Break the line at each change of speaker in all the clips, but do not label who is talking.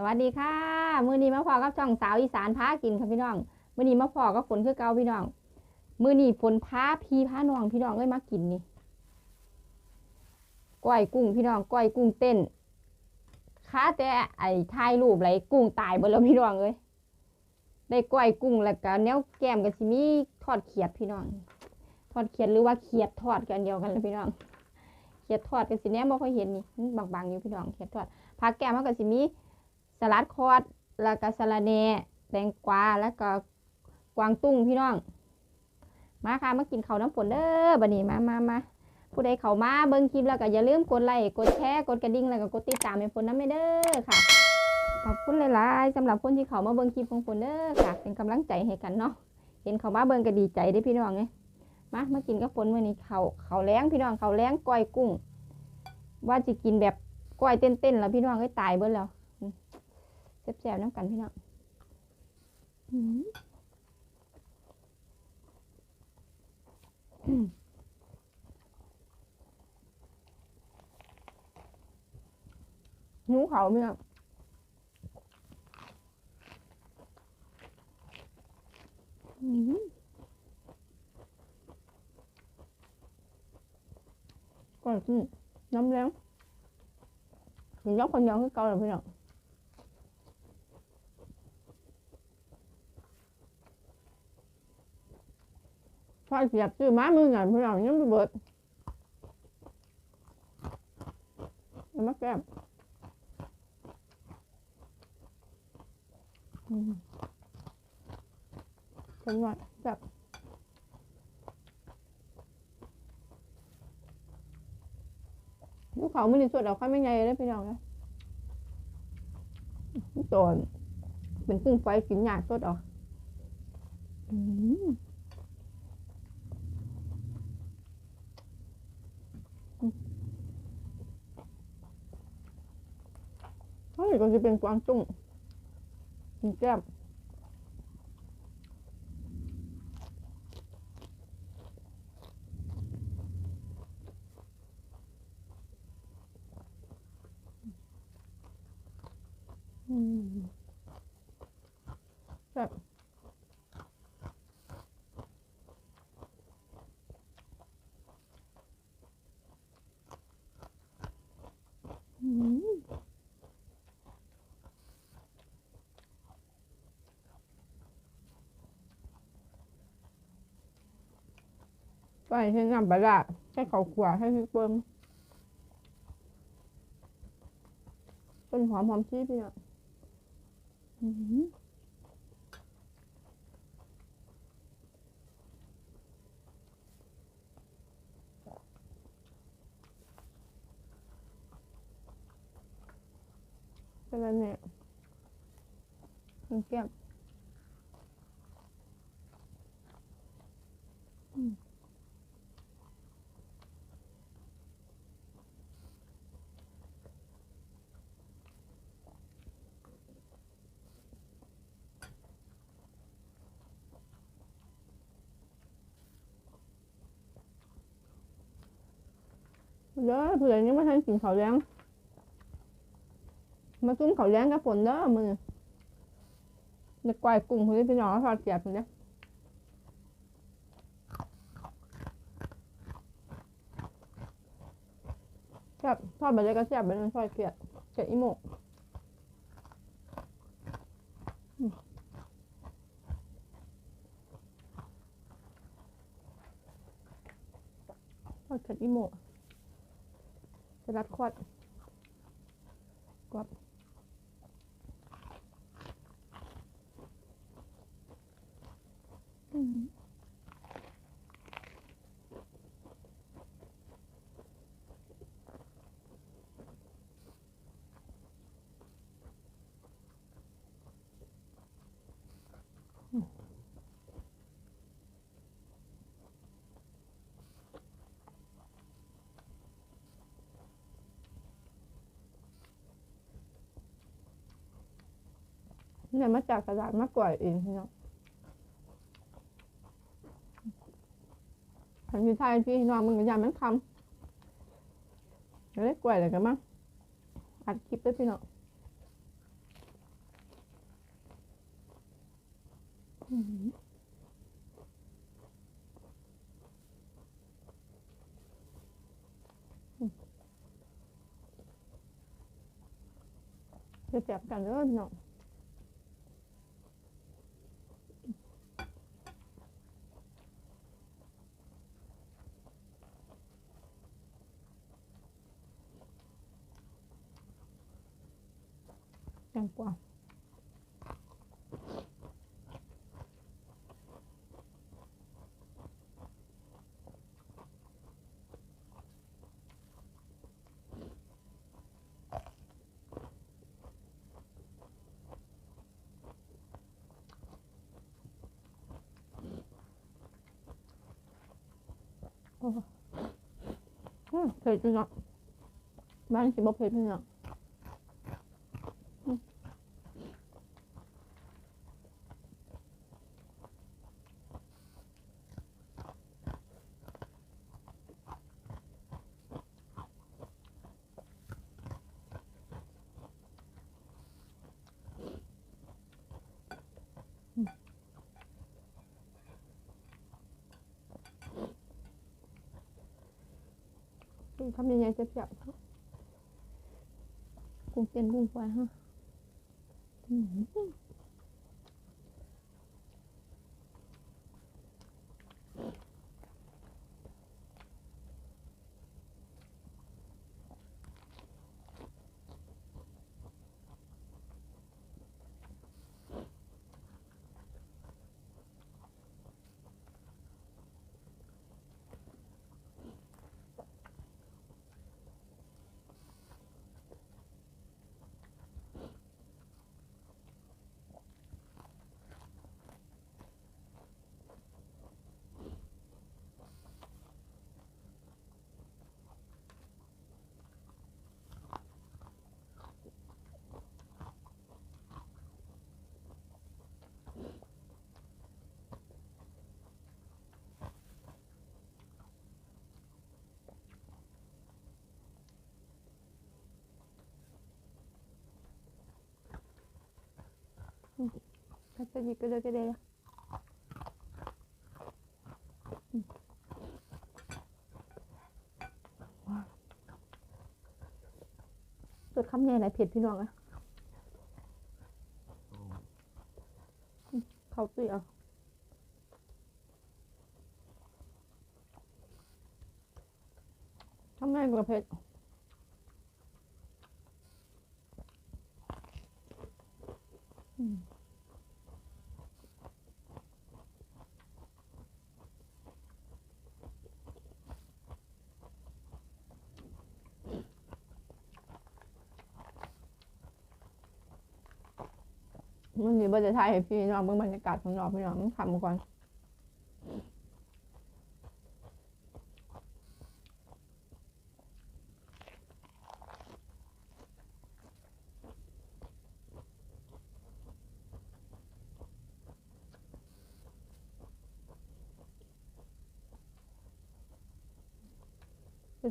สวัสดีค่ะ มือนี้มาพอกับช่องสาวอีสานพากินค่ะพี่น้อง มือนี้มาพอกับฝนคือเก่าพี่น้อง มือนี้ฝนพาพี่พาน้องพี่น้องเอ้ยมากินนี่ก้อยกุ้งพี่น้องก้อยกุ้งเต้นค้าแต่ไอ้ถ่ายรูปไรกุ้งตายเบิดแล้วพี่น้องเอ้ยได้ก้อยกุ้งแล้วก็แนวแก้มก็สิมีทอดเขียดพี่น้อง ทอดเขียดหรือว่าเขียดทอดกันเดียวกันเลยพี่น้องเขียดทอดก็สิแหนบ่ค่อยเห็นนี่มันบางๆอยู่พี่น้องเขียดทอดผักแก้มมันก็สิมี สลัดคอดแล้วก็สะระแน่แตงกวาแล้วก็กวางตุ้งพี่น้อง มาค่ะมากินข้าวน้ำฝนเด้อบัดนี้มามามาผู้ใดเข้ามาเบิ่งคลิปแล้วก็อย่าลืมกดไลค์กดแชร์กดกระดิ่งแล้วก็กดติดตามให้ฝนน้ำเด้อค่ะขอบคุณหลายๆสำหรับคนที่เข้ามาเบิ่งคลิปของฝนเด้อค่ะ เป็นกำลังใจให้กันเนาะเห็นเขามาเบิ่งก็ดีใจเด้พี่น้องเอ้ยมามากินกับฝนมื้อนี้เขาเขาแล้งพี่น้องเขาแล้งก้อยกุ้ง ว่าจะกินแบบก้อยเต้นๆแล้วพี่น้องเอ้ยตายเบิดแล้ว แซ่บๆน้ำกันพี่น้องหิวเขาวพี่น้องก่อนกินน้ำแรงกินยกคนเดียวคือเกาเลยพี่น้อง พอเสียบซื้อม้ามือหน่อยพี่น้องยังไม่เบิดเอามาแก้มอืมจังหวะจับลูกเขาไม่ได้สวดเอาข้าวไม่ใหญ่เลยพี่น้องนะตอนเป็นกุ้งไฟกินยากสดออกอืม เฮ้ย ก็จะเป็นกวางตุ้งกินแก้มอืมแซ่บอืม ไปให้น้ำปลาร้าให้เขาขวาให้พริกเปิ้มต้นหอมหอมชีพี่อะอือหือเป็นอะไรเนี่ยมันแก้ม เด้อเผื่อยังไม่ทันกินข้าวแล้งมากินข้าวแล้งกับฝนเด้อมือเด็กวายกุ้งเพื่อนพี่น้องทอดเสียบเนี่ยแซ่บทอดไปเลยก็แซ่บไปเลยทอดเกลียดเกลียดอีโมกอืมทอดเกลียดอีโม จะรัดควดกวบอืม เนี่ยมาจากกระดาษมากกว่าเองเนาะอันนี้ไทยพี่น้องมึงยามันคำเล็กกว่าเลยกันมั้งอัดคลิปด้วยพี่น้องจะแจกกันเด้อพี่น้อ แตงกวาอืมเผ็ดจริ งอะบ้านสิบ่เผ็ดพี่น้องทำยังไงจะจับกุ้งเต้นกุ้งไฟฮะอืมก็จะหยิบก็เลยก็ได้ละ อืมว้าวสุดคำใหญ่ไหนเผ็ดพี่น้องอะเขาตุ้ยเอาทำไงกับเผ็ด มันนี้บ่จะถ่ายให้พี่น้องเบิ่งบรรยากาศของน้องพี่น้องทำก่อน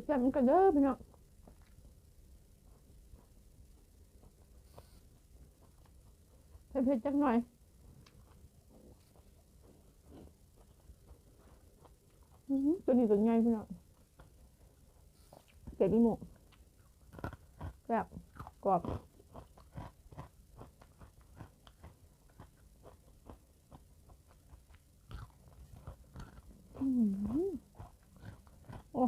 เสียบมันก็เด้อพี่น้องเผ็ดๆจักหน่อยตัวนี้ตัวใหญ่พี่น้องเกล็ดอีหมูแบบกรอบอื้อหือโอ้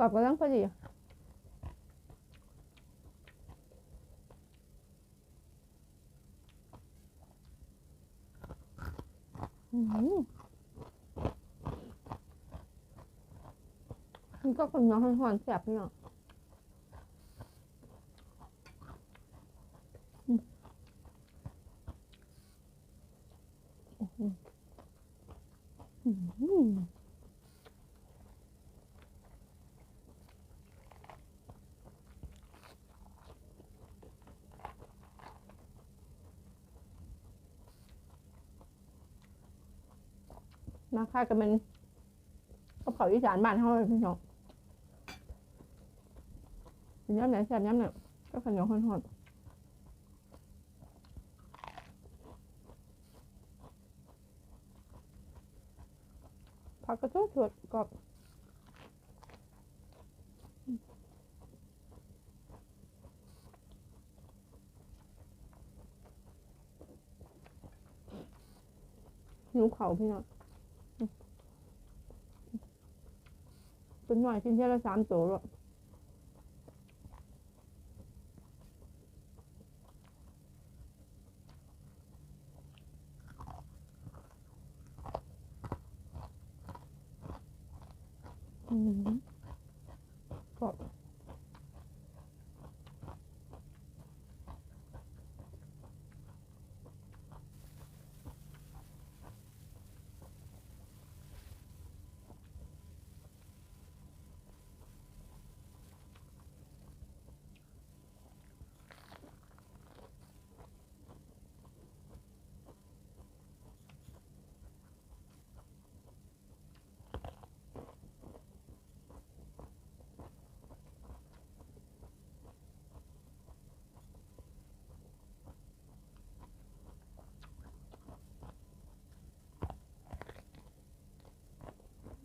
รอบกำลังพอดีอืมันก็คนน้องหอนแสบพี่น้องอืมอื้อหืออื้อหือ มาค่ากันมันก็เผาอีสานบ้านเขาเลยพี่น้องกินย้ำไหนแซ่บย้ำไหนก็ขนมหอนๆผักกระโจกสดกรอบหิวเขาวพี่น้อง เป็นหน่อยกินเที่ยวละสามตัวด้วย อืมกรอบ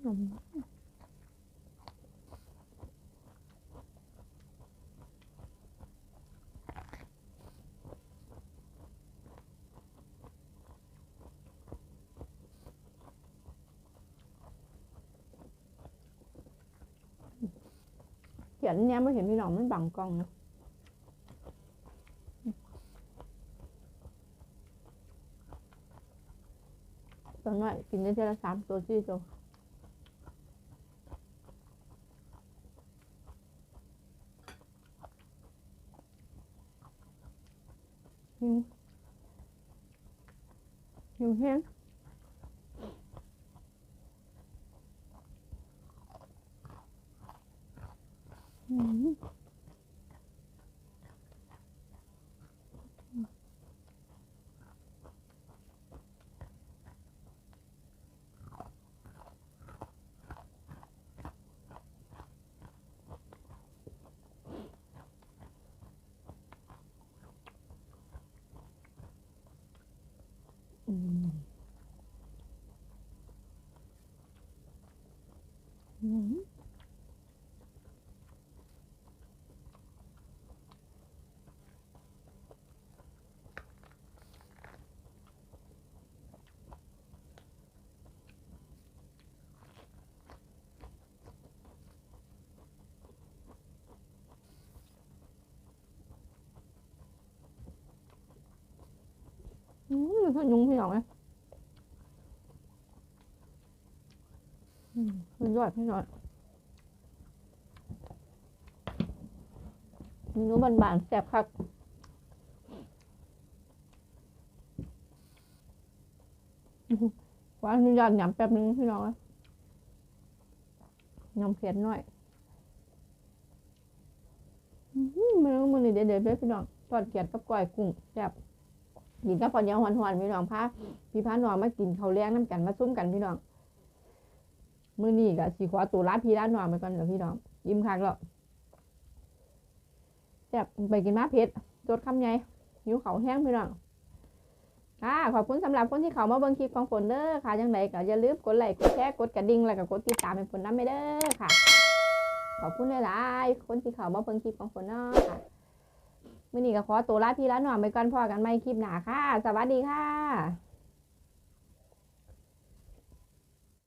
อืมเขียนเนี้ยไม่เห็นพี่น้องมันบัง กล้องนะตอนน้อยกินได้เท่าละสามตัวสี่ตัวหิวหิวแห้งอืม อืมอืม อืมมันยุงพี่น้องเลยอืมสุดยอดพี่น้องเมนูบานๆแซ่บคักอื้อหือขออนุญาตหยำแป๊บนึงพี่น้องเอ้ยยำเผ็ดหน่อยอื้อหือเมนูมื้อนี้เด็ดๆเด้อพี่น้องทอดเกียดกับก้อยกุ้งแซ่บ กินกับข้าวเหนียวหวานๆพี่น้องพาพี่พาน้องมากินข้าวแลงน้ำกันมาซุ่มกันพี่น้องมื้อนี้ก็สิขอตัวลาพี่ลาน้องไปก่อนเด้อพี่น้องยิ้มคักแล้วแซ่บไปกินมาเผ็ดจดคำใหญ่หิวข้าแห้งพี่น้องค่ะขอบคุณสำหรับคนที่เข้ามาเบิ่งคลิปของฝนเด้อค่ะจังไดก็อย่าลืมกดไลค์กดแชร์กดกระดิ่งแล้วก็กดติดตามให้ฝนนำไปเด้อค่ะ ขอบคุณหลายๆคนที่เข้ามาเบิ่งคลิปของฝนเนาะค่ะ มื่อนี้ก็ขอตัวลาพี่ลาหน่อยไปก่อนพอกันไม่คลิปหนาค่ะ สวัสดีค่ะ